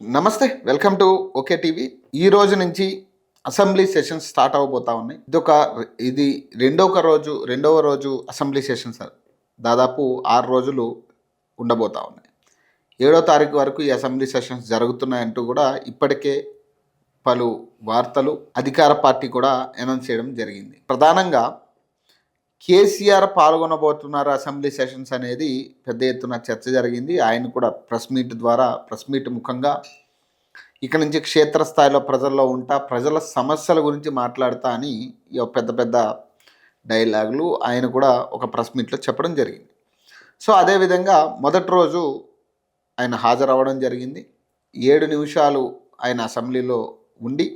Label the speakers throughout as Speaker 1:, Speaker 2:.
Speaker 1: నమస్తే welcome to okay TV. ఈ రోజు నుంచి అసెంబ్లీ సెషన్స్ స్టార్ట్ అవబోతా ఉన్నాయి. ఇదొక ఇది రెండవ రోజు రెండవ రోజు అసెంబ్లీ సెషన్స్ దాదాపు ఆరు రోజులు ఉండబోతా ఉన్నాయి. ఏడో తారీఖు వరకు ఈ అసెంబ్లీ సెషన్స్ జరుగుతున్నాయంటూ కూడా ఇప్పటికే పలు వార్తలు అధికార పార్టీ కూడా అనౌన్స్ చేయడం జరిగింది. ప్రధానంగా కేసీఆర్ పాల్గొనబోతున్నారు అసెంబ్లీ సెషన్స్ అనేది పెద్ద ఎత్తున చర్చ జరిగింది. ఆయన కూడా ప్రెస్ మీట్ ద్వారా ప్రెస్ మీట్ ముఖంగా ఇక నుంచి క్షేత్రస్థాయిలో ప్రజల్లో ఉంటా ప్రజల సమస్యల గురించి మాట్లాడతా అని పెద్ద పెద్ద డైలాగులు ఆయన కూడా ఒక ప్రెస్ మీట్లో చెప్పడం జరిగింది. సో అదేవిధంగా మొదటి రోజు ఆయన హాజరవ్వడం జరిగింది. ఏడు నిమిషాలు ఆయన అసెంబ్లీలో ఉండి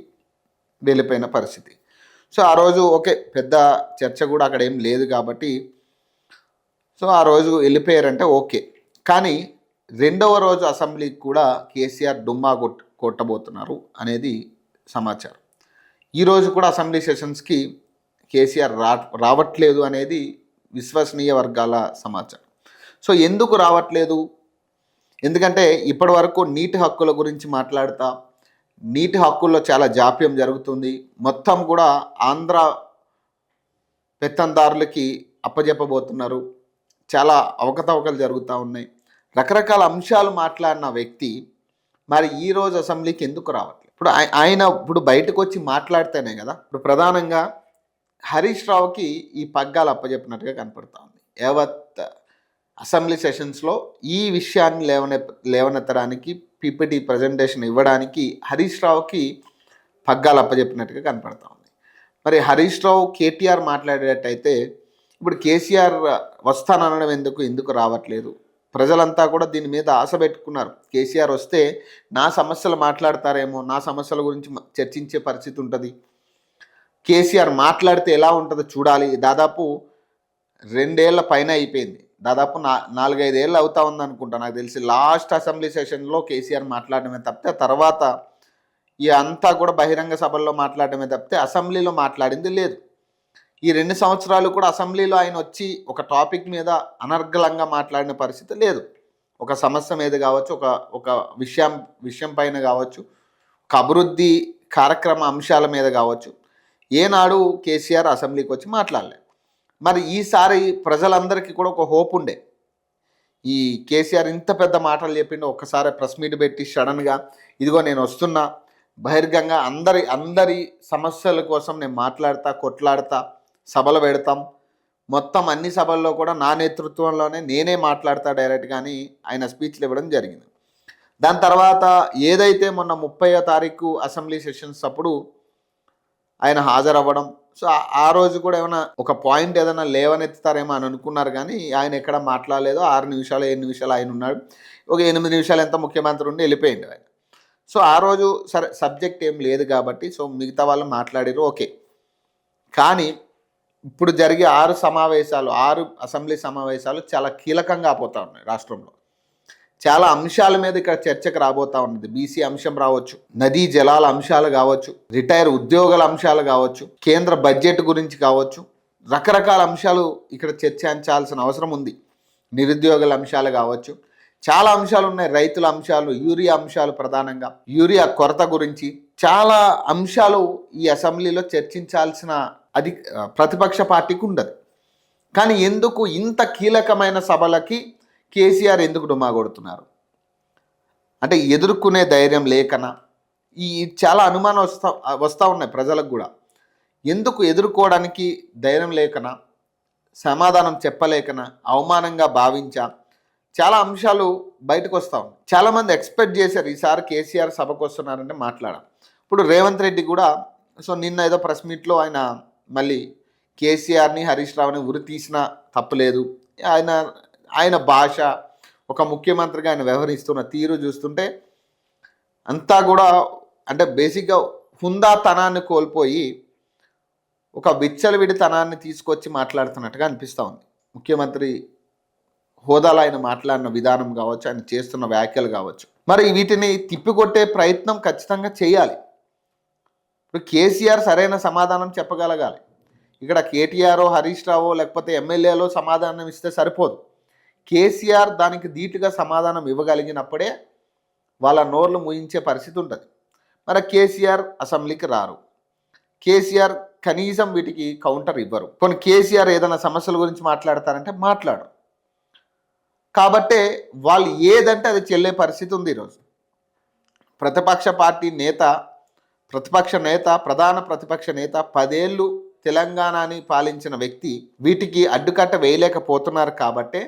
Speaker 1: వెళ్ళిపోయిన పరిస్థితి. సో ఆ రోజు ఓకే పెద్ద చర్చ కూడా అక్కడ ఏం లేదు కాబట్టి సో ఆ రోజు వెళ్ళిపోయారంటే ఓకే. కానీ రెండవ రోజు అసెంబ్లీకి కూడా కేసీఆర్ డుమ్మా కొట్ కొట్టబోతున్నారు అనేది సమాచారం. ఈరోజు కూడా అసెంబ్లీ సెషన్స్కి కేసీఆర్ రా రావట్లేదు అనేది విశ్వసనీయ వర్గాల సమాచారం. సో ఎందుకు రావట్లేదు? ఎందుకంటే ఇప్పటి వరకు నీటి హక్కుల గురించి మాట్లాడతా నీటి హక్కుల్లో చాలా జాప్యం జరుగుతుంది. మొత్తం కూడా ఆంధ్ర పెత్తందారులకి అప్పజెప్పబోతున్నారు. చాలా అవకతవకలు జరుగుతూ ఉన్నాయి. రకరకాల అంశాలు మాట్లాడిన వ్యక్తి మరి ఈ రోజు అసెంబ్లీకి ఎందుకు రావట్లేదు ఇప్పుడు ఆయన ఇప్పుడు బయటకు వచ్చి మాట్లాడితేనే కదా. ఇప్పుడు ప్రధానంగా హరీష్ రావుకి ఈ పగ్గాలు అప్పజెప్పినట్టుగా కనపడుతూ ఉంది. యావత్ అసెంబ్లీ సెషన్స్లో ఈ విషయాన్ని లేవనె లేవనెత్తడానికి పీపీటీ ప్రజెంటేషన్ ఇవ్వడానికి హరీష్ రావుకి పగ్గాలు అప్పజెప్పినట్టుగా కనపడతా ఉంది. మరి హరీష్ రావు కేటీఆర్ మాట్లాడేటట్టయితే ఇప్పుడు కేసీఆర్ వస్తాననడం ఎందుకు? ఎందుకు రావట్లేదు? ప్రజలంతా కూడా దీని మీద ఆశ పెట్టుకున్నారు. కేసీఆర్ వస్తే నా సమస్యలు మాట్లాడతారేమో నా సమస్యల గురించి చర్చించే పరిస్థితి ఉంటుంది. కేసీఆర్ మాట్లాడితే ఎలా ఉంటుందో చూడాలి. దాదాపు రెండేళ్ళ పైన అయిపోయింది. దాదాపు నా నాలుగైదేళ్ళు అవుతా ఉందనుకుంటా. నాకు తెలిసి లాస్ట్ అసెంబ్లీ సెషన్లో కేసీఆర్ మాట్లాడడమే తప్పితే తర్వాత ఈ అంతా కూడా బహిరంగ సభల్లో మాట్లాడడమే తప్పితే అసెంబ్లీలో మాట్లాడింది లేదు. ఈ రెండు సంవత్సరాలు కూడా అసెంబ్లీలో ఆయన వచ్చి ఒక టాపిక్ మీద అనర్గళంగా మాట్లాడిన పరిస్థితి లేదు. ఒక సమస్య మీద కావచ్చు ఒక ఒక విషయం విషయం పైన కావచ్చు ఒక అభివృద్ధి కార్యక్రమ అంశాల మీద కావచ్చు ఏనాడు కేసీఆర్ అసెంబ్లీకి వచ్చి మాట్లాడలేదు. మరి ఈసారి ప్రజలందరికీ కూడా ఒక హోప్ ఉండే. ఈ కేసీఆర్ ఇంత పెద్ద మాటలు చెప్పిండు ఒక్కసారి ప్రెస్ మీట్ పెట్టి సడన్గా ఇదిగో నేను వస్తున్నా బహిర్గంగా అందరి అందరి సమస్యల కోసం నేను మాట్లాడతా కొట్లాడతా సభలు పెడతాం. మొత్తం అన్ని సభల్లో కూడా నా నేతృత్వంలోనే నేనే మాట్లాడతా డైరెక్ట్ కానీ ఆయన స్పీచ్లు ఇవ్వడం జరిగింది. దాని తర్వాత ఏదైతే మొన్న ముప్పయో తారీఖు అసెంబ్లీ సెషన్స్ అప్పుడు ఆయన హాజరవ్వడం సో ఆ- రోజు కూడా ఏమైనా ఒక పాయింట్ ఏదైనా లేవనెత్తుతారేమో అని అనుకున్నారు కానీ ఆయన ఎక్కడ మాట్లాడలేదో. ఆరు నిమిషాలు ఏడు నిమిషాలు ఆయన ఉన్నాడు. ఒక ఎనిమిది నిమిషాలు ఎంత ముఖ్యమంత్రి ఉండి వెళ్ళిపోయింది ఆయన. సో ఆ రోజు సరే సబ్జెక్ట్ ఏం లేదు కాబట్టి సో మిగతా వాళ్ళు మాట్లాడారు ఓకే. కానీ ఇప్పుడు జరిగే ఆరు సమావేశాలు ఆరు అసెంబ్లీ సమావేశాలు చాలా కీలకంగా పోతా ఉన్నాయి రాష్ట్రంలో. చాలా అంశాల మీద ఇక్కడ చర్చకు రాబోతా ఉన్నది. బీసీ అంశం రావచ్చు నదీ జలాల అంశాలు కావచ్చు రిటైర్ ఉద్యోగుల అంశాలు కావచ్చు కేంద్ర బడ్జెట్ గురించి కావచ్చు రకరకాల అంశాలు ఇక్కడ చర్చించాల్సిన అవసరం ఉంది. నిరుద్యోగుల అంశాలు కావచ్చు చాలా అంశాలు ఉన్నాయి. రైతుల అంశాలు యూరియా అంశాలు ప్రధానంగా. యూరియా కొరత గురించి చాలా అంశాలు ఈ అసెంబ్లీలో చర్చించాల్సిన అది ప్రతిపక్ష పార్టీకి ఉండదు. కానీ ఎందుకు ఇంత కీలకమైన సభలకి కేసీఆర్ ఎందుకు డుమా కొడుతున్నారు? అంటే ఎదుర్కొనే ధైర్యం లేకనా? ఈ చాలా అనుమానం వస్తా వస్తూ ఉన్నాయి ప్రజలకు కూడా. ఎందుకు ఎదుర్కోవడానికి ధైర్యం లేకనా? సమాధానం చెప్పలేకనా? అవమానంగా భావించా? చాలా అంశాలు బయటకు వస్తూ ఉన్నాయి. చాలామంది ఎక్స్పెక్ట్ చేశారు ఈసారి కేసీఆర్ సభకు వస్తున్నారంటే మాట్లాడాం ఇప్పుడు రేవంత్ రెడ్డి కూడా సో నిన్న ఏదో ప్రెస్ మీట్లో ఆయన మళ్ళీ కేసీఆర్ని హరీష్ రావుని ఉరి తీసినా తప్పలేదు. ఆయన ఆయన భాష ఒక ముఖ్యమంత్రిగా ఆయన వ్యవహరిస్తున్న తీరు చూస్తుంటే అంతా కూడా అంటే బేసిక్గా హుందాతనాన్ని కోల్పోయి ఒక విచ్చలవిడితనాన్ని తీసుకొచ్చి మాట్లాడుతున్నట్టుగా అనిపిస్తూ ఉంది. ముఖ్యమంత్రి హోదాలో ఆయన మాట్లాడిన విధానం కావచ్చు ఆయన చేస్తున్న వ్యాఖ్యలు కావచ్చు. మరి వీటిని తిప్పికొట్టే ప్రయత్నం ఖచ్చితంగా చేయాలి. ఇప్పుడు కేసీఆర్ సరైన సమాధానం చెప్పగలగాలి. ఇక్కడ కేటీఆర్ హరీష్ రావో లేకపోతే ఎమ్మెల్యేలో సమాధానం ఇస్తే సరిపోదు. కేసీఆర్ దానికి ధీటుగా సమాధానం ఇవ్వగలిగినప్పుడే వాళ్ళ నోర్లు ముయించే పరిస్థితి ఉంటుంది. మరి కేసీఆర్ అసెంబ్లీకి రారు. కేసీఆర్ కనీసం వీటికి కౌంటర్ ఇవ్వరు. కొన్ని కేసీఆర్ ఏదైనా సమస్యల గురించి మాట్లాడతారంటే మాట్లాడరు. కాబట్టే వాళ్ళు ఏదంటే అది చెల్లే పరిస్థితి ఉంది ఈరోజు. ప్రతిపక్ష పార్టీ నేత ప్రతిపక్ష నేత ప్రధాన ప్రతిపక్ష నేత పదేళ్ళు తెలంగాణని పాలించిన వ్యక్తి వీటికి అడ్డుకట్ట వేయలేకపోతున్నారు కాబట్టే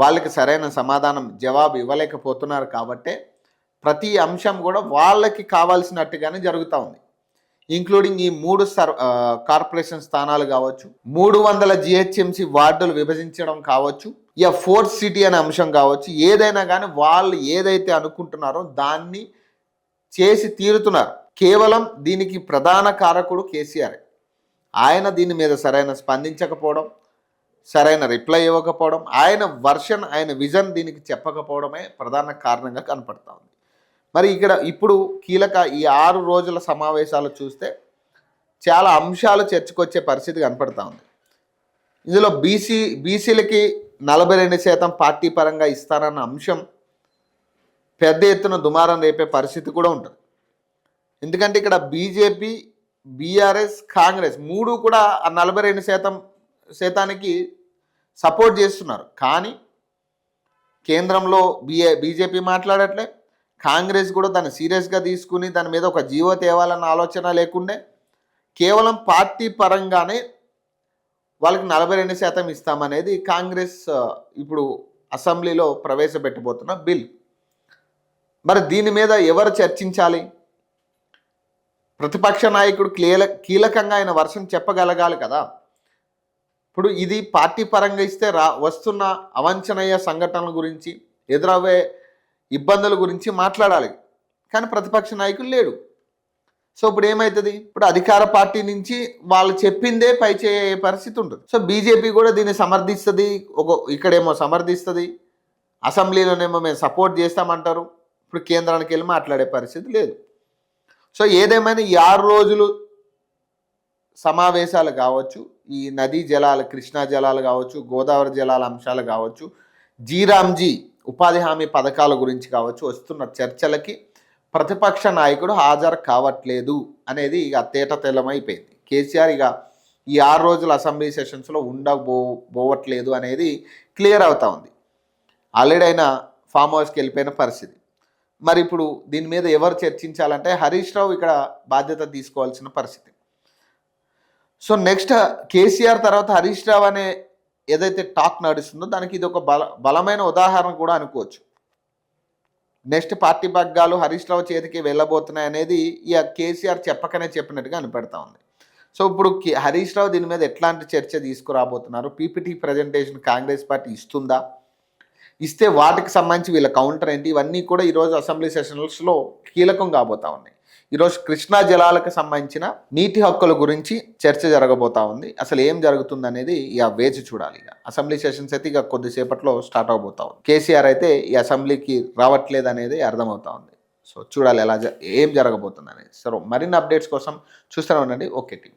Speaker 1: వాళ్ళకి సరైన సమాధానం జవాబు ఇవ్వలేకపోతున్నారు కాబట్టే ప్రతి అంశం కూడా వాళ్ళకి కావాల్సినట్టుగానే జరుగుతూ ఉంది. ఇంక్లూడింగ్ ఈ మూడు సర్ కార్పొరేషన్ స్థానాలు కావచ్చు మూడు వందల జిహెచ్ఎంసి వార్డులు విభజించడం కావచ్చు ఇక ఫోర్త్ సిటీ అనే అంశం కావచ్చు ఏదైనా కానీ వాళ్ళు ఏదైతే అనుకుంటున్నారో దాన్ని చేసి తీరుతున్నారు. కేవలం దీనికి ప్రధాన కారకుడు కేసీఆర్. ఆయన దీని మీద సరైన స్పందించకపోవడం సరైన రిప్లై ఇవ్వకపోవడం ఆయన వర్షన్ ఆయన విజన్ దీనికి చెప్పకపోవడమే ప్రధాన కారణంగా కనపడతా ఉంది. మరి ఇక్కడ ఇప్పుడు కీలక ఈ ఆరు రోజుల సమావేశాలు చూస్తే చాలా అంశాలు చర్చకొచ్చే పరిస్థితి కనపడతా ఉంది. ఇందులో బీసీ బీసీలకి నలభై రెండు శాతం పార్టీ పరంగా ఇస్తానన్న అంశం పెద్ద ఎత్తున దుమారం రేపే పరిస్థితి కూడా ఉంటుంది. ఎందుకంటే ఇక్కడ బీజేపీ బీఆర్ఎస్ కాంగ్రెస్ మూడు కూడా ఆ నలభై రెండు శాతం శాతానికి సపోర్ట్ చేస్తున్నారు. కానీ కేంద్రంలో బిఏ బీజేపీ మాట్లాడట్లే. కాంగ్రెస్ కూడా దాన్ని సీరియస్గా తీసుకుని దాని మీద ఒక జీవో తేవాలన్న ఆలోచన లేకుండే. కేవలం పార్టీ పరంగానే వాళ్ళకి నలభై రెండు శాతం ఇస్తామనేది కాంగ్రెస్ ఇప్పుడు అసెంబ్లీలో ప్రవేశపెట్టబోతున్న బిల్. మరి దీని మీద ఎవరు చర్చించాలి? ప్రతిపక్ష నాయకుడు క్లీల కీలకంగా ఆయన వర్షం చెప్పగలగాలి కదా. ఇప్పుడు ఇది పార్టీ పరంగా ఇస్తే రా వస్తున్న అవంచనీయ సంఘటనల గురించి ఎదురవ్వే ఇబ్బందుల గురించి మాట్లాడాలి. కానీ ప్రతిపక్ష నాయకులు లేడు. సో ఇప్పుడు ఏమవుతుంది ఇప్పుడు అధికార పార్టీ నుంచి వాళ్ళు చెప్పిందే పై చేయే పరిస్థితి ఉంటుంది సో బీజేపీ కూడా దీన్ని సమర్థిస్తుంది ఒక ఇక్కడేమో సమర్థిస్తుంది అసెంబ్లీలోనేమో మేము సపోర్ట్ చేస్తామంటారు ఇప్పుడు కేంద్రానికి వెళ్ళి మాట్లాడే పరిస్థితి లేదు. సో ఏదేమైనా ఈ ఆరు రోజులు సమావేశాలు కావచ్చు ఈ నదీ జలాలు కృష్ణా జలాలు కావచ్చు గోదావరి జలాల అంశాలు కావచ్చు జీరామ్జీ ఉపాధి హామీ పథకాల గురించి కావచ్చు వస్తున్న చర్చలకి ప్రతిపక్ష నాయకుడు హాజరు కావట్లేదు అనేది ఇక తేట తెల్లమైపోయింది. కేసీఆర్ ఇక ఈ ఆరు రోజుల అసెంబ్లీ సెషన్స్లో ఉండబో పోవట్లేదు అనేది క్లియర్ అవుతా ఉంది. ఆల్రెడీ అయిన ఫామ్ హౌస్కి వెళ్ళిపోయిన పరిస్థితి. మరి ఇప్పుడు దీని మీద ఎవరు చర్చించాలంటే హరీష్ రావు ఇక్కడ బాధ్యత తీసుకోవాల్సిన పరిస్థితి. సో నెక్స్ట్ కేసీఆర్ తర్వాత హరీష్ రావు అనే ఏదైతే టాక్ నడుస్తుందో దానికి ఇది ఒక బల బలమైన ఉదాహరణ కూడా అనుకోవచ్చు. నెక్స్ట్ పార్టీ పగ్గాలు హరీష్ రావు చేతికి వెళ్ళబోతున్నాయి అనేది ఇక కేసీఆర్ చెప్పకనే చెప్పినట్టుగా అనిపెడతా ఉంది. సో ఇప్పుడు హరీష్ రావు దీని మీద ఎట్లాంటి చర్చ తీసుకురాబోతున్నారు? పీపీటీ ప్రజెంటేషన్ కాంగ్రెస్ పార్టీ ఇస్తుందా? ఇస్తే వాటికి సంబంధించి వీళ్ళ కౌంటర్ ఏంటి? ఇవన్నీ కూడా ఈరోజు అసెంబ్లీ సెషన్స్లో కీలకం కాబోతా ఉన్నాయి. ఈరోజు కృష్ణా జలాలకు సంబంధించిన నీటి హక్కుల గురించి చర్చ జరగబోతా ఉంది. అసలు ఏం జరుగుతుంది అనేది ఇక వేచి చూడాలి ఇక. అసెంబ్లీ సెషన్స్ అయితే ఇక కొద్దిసేపట్లో స్టార్ట్ అవబోతా ఉంది. కేసీఆర్ అయితే ఈ అసెంబ్లీకి రావట్లేదు అనేది అర్థమవుతా ఉంది. సో చూడాలి ఎలా జ- ఏం జరగబోతుంది అనేది సరే మరిన్ని అప్డేట్స్ కోసం చూస్తూనే ఉండండి. Okay TV.